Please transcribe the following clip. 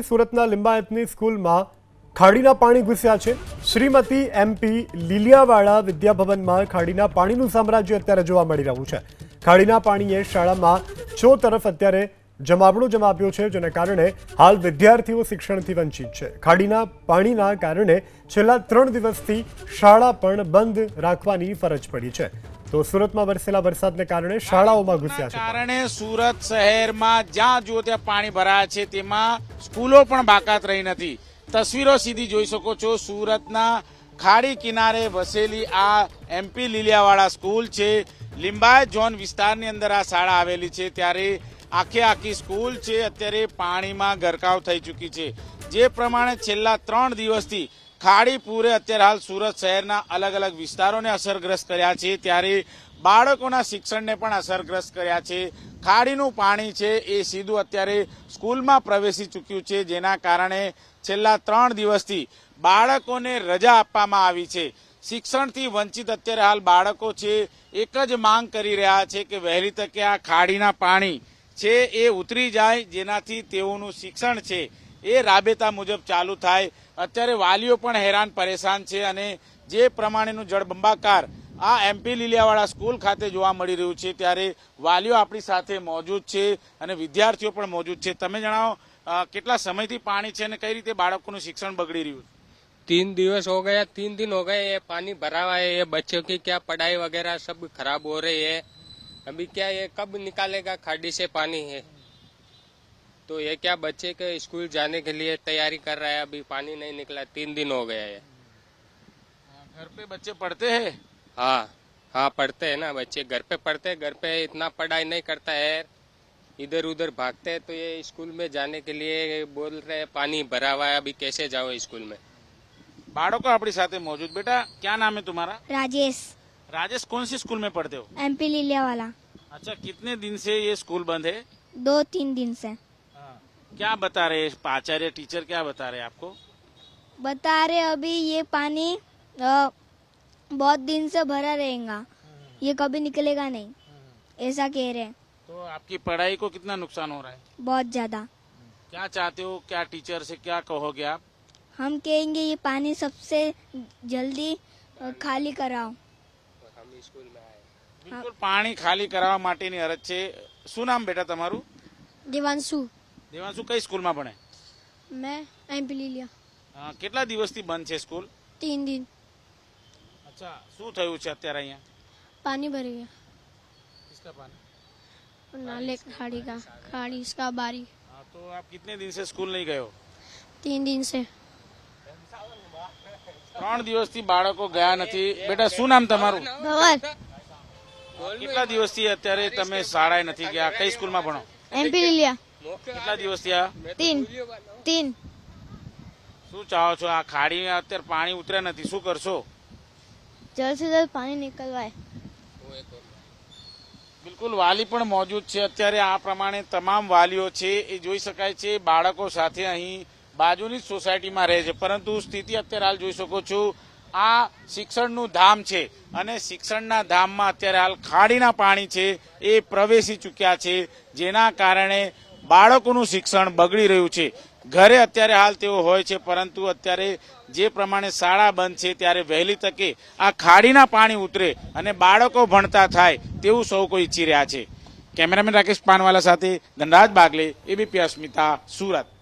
સમાચારની સુરતના લિંબાયતની સ્કૂલમાં ખાડીના પાણી ઘૂસ્યા છે. શ્રીમતી એમપી લીલિયાવાળા વિદ્યાભવનમાં ખાડીના પાણીનું સામ્રાજ્ય અત્યારે જોવા મળી રહ્યું છે. ખાડીના પાણીએ શાળામાં ચો તરફ અત્યારે જમાવડું જમાવ્યો છે, જેને કારણે હાલ વિદ્યાર્થીઓ શિક્ષણથી વંચિત છે. ખાડીના પાણીના કારણે છેલ્લા ત્રણ દિવસથી શાળા પણ બંધ રાખવાની ફરજ પડી છે. તો સુરતમાં વરસેલા વરસાદને કારણે શાળાઓમાં ઘૂસ્યા છે કારણે સુરત શહેરમાં જ્યાં જુઓ ત્યાં પાણી ભરાયા છે તેમાં સ્કૂલો પણ બાકાત રહી નથી. તસવીરો સીધી જોઈ શકો છો સુરતના ખાડી કિનારે વસેલી આ એમપી લીલિયાવાળા સ્કૂલ છે. લિંબાયત ઝોન વિસ્તારની અંદર આ શાળા આવેલી છે ત્યારે આખે આખી સ્કૂલ છે અત્યારે પાણીમાં ગરકાવ થઈ ચૂકી છે. જે પ્રમાણે છેલ્લા ત્રણ દિવસથી ખાડી પૂરે અત્યારે હાલ સુરત શહેરના અલગ અલગ વિસ્તારોને અસરગ્રસ્ત કર્યા છે. ત્યારે બાળકોના શિક્ષણને પણ અસરગ્રસ્ત કર્યા છે. ખાડીનું પાણી છે એ સીધું અત્યારે સ્કૂલમાં પ્રવેશી ચૂક્યું છે, જેના કારણે છેલ્લા ત્રણ દિવસથી બાળકોને રજા આપવામાં આવી છે. શિક્ષણથી વંચિત અત્યારે હાલ બાળકો છે, એક જ માંગ કરી રહ્યા છે કે વહેલી તકે આ ખાડીના પાણી છે એ ઉતરી જાય, જેનાથી તેઓનું શિક્ષણ છે એ રાબેતા મુજબ ચાલુ થાય. અત્યારે વાલીઓ પણ હેરાન પરેશાન છે અને જે પ્રમાણેનું જળબંબાકાર આ એમપી લીલિયાવાળા સ્કૂલ ખાતે જોવા મળી રહ્યું છે ત્યારે વાલીઓ આપણી સાથે મોજૂદ છે અને વિદ્યાર્થીઓ પણ મોજૂદ છે તમે જણાવો અ, કેટલા સમયથી પાણી છે અને કઈ રીતે બાળકોનું શિક્ષણ બગડી રહ્યું છે तीन दिवस हो गया तीन दिन हो गए ये पानी भरा हुआ है ये बच्चों की क्या पढ़ाई वगैरह सब खराब हो रही है अभी क्या ये कब निकालेगा खाड़ी से पानी है तो ये क्या बच्चे के स्कूल जाने के लिए तैयारी कर रहा है? अभी पानी नहीं निकला तीन दिन हो गया है घर पे बच्चे पढ़ते हैं? हाँ हाँ पढ़ते हैं ना बच्चे। घर पे पढ़ते हैं घर पे इतना पढ़ाई नहीं करता है। इधर उधर भागते हैं तो ये स्कूल में जाने के लिए बोल रहे हैं पानी भरा हुआ है अभी कैसे जाओ स्कूल में? बाड़को अपनी साथ मौजूद बेटा क्या नाम है तुम्हारा? राजेश। राजेश कौन सी स्कूल में पढ़ते हो? एमपी लिलिया वाला। अच्छा कितने दिन से ये स्कूल बंद है? दो तीन दिन से। क्या बता रहे हैं आचार्य टीचर क्या बता रहे हैं आपको बता रहे अभी ये पानी अ, बहुत दिन से भरा रहेगा ये कभी निकलेगा नहीं ऐसा कह रहे हैं। तो आपकी पढ़ाई को कितना नुकसान हो रहा है बहुत ज्यादा क्या चाहते हो क्या टीचर से क्या कहोगे आप हम कहेंगे ये पानी सबसे जल्दी अ, खाली कराओ हम स्कूल में आए બિલકુલ પાણી ખાલી કરાવવા માટેની અરજ છે શું નામ બેટા તમારું देवांशु દેવાંશુ કઈ સ્કૂલમાં ભણે मैं एमपी लिलिया અ, કેટલા દિવસથી બંધ છે સ્કૂલ तीन दिन અચ્છા શું થયું છે અત્યારે અહીંયા पानी भर गया किसका पानी नाले खाड़ी का खाड़ी इसका बारी हाँ, तो आप कितने दिन से स्कूल नहीं गए हो तीन दिन से ત્રણ દિવસથી બાળકો ગયા નથી બેટા શું નામ તમારું भवन કેટલા દિવસથી અત્યારે તમે શાળાએ નથી ગયા કઈ સ્કૂલમાં ભણો एमपी लिलिया કેટલા દિવસ તીન. શું ચાહો છો? આ ખાડી અત્યારે પાણી ઉતરે નથી. શું કરશો? જલ્દથી જલ્દ પાણી નીકળવાય બિલકુલ વાલી પણ મોજૂદ છે. અત્યારે આ પ્રમાણે તમામ વાલીઓ છે એ જોઈ શકાય છે બાળકો સાથે અહીં બાજુની જ સોસાયટીમાં રહે છે. પરંતુ સ્થિતિ અત્યારે હાલ જોઈ શકો છો. આ શિક્ષણનું ધામ છે અને શિક્ષણના ધામમાં અત્યારે હાલ ખાડીના પાણી છે. એ પ્રવેશી ચૂક્યા છે. જેના કારણે બાળકોનું શિક્ષણ બગડી રહ્યું છે. ઘરે અત્યારે હાલ તેઓ હોય છે, પરંતુ અત્યારે જે પ્રમાણે શાળા બંધ છે, ત્યારે વહેલી તકે આ ખાડીના પાણી ઉતરે અને બાળકો ભણતા થાય તેવું સૌ કોઈ ઈચ્છી રહ્યા છે. કેમેરામેન રાકેશ પાનવાલા સાથે ધનરાજ બાગલે, એબીપી અસ્મિતા, સુરત.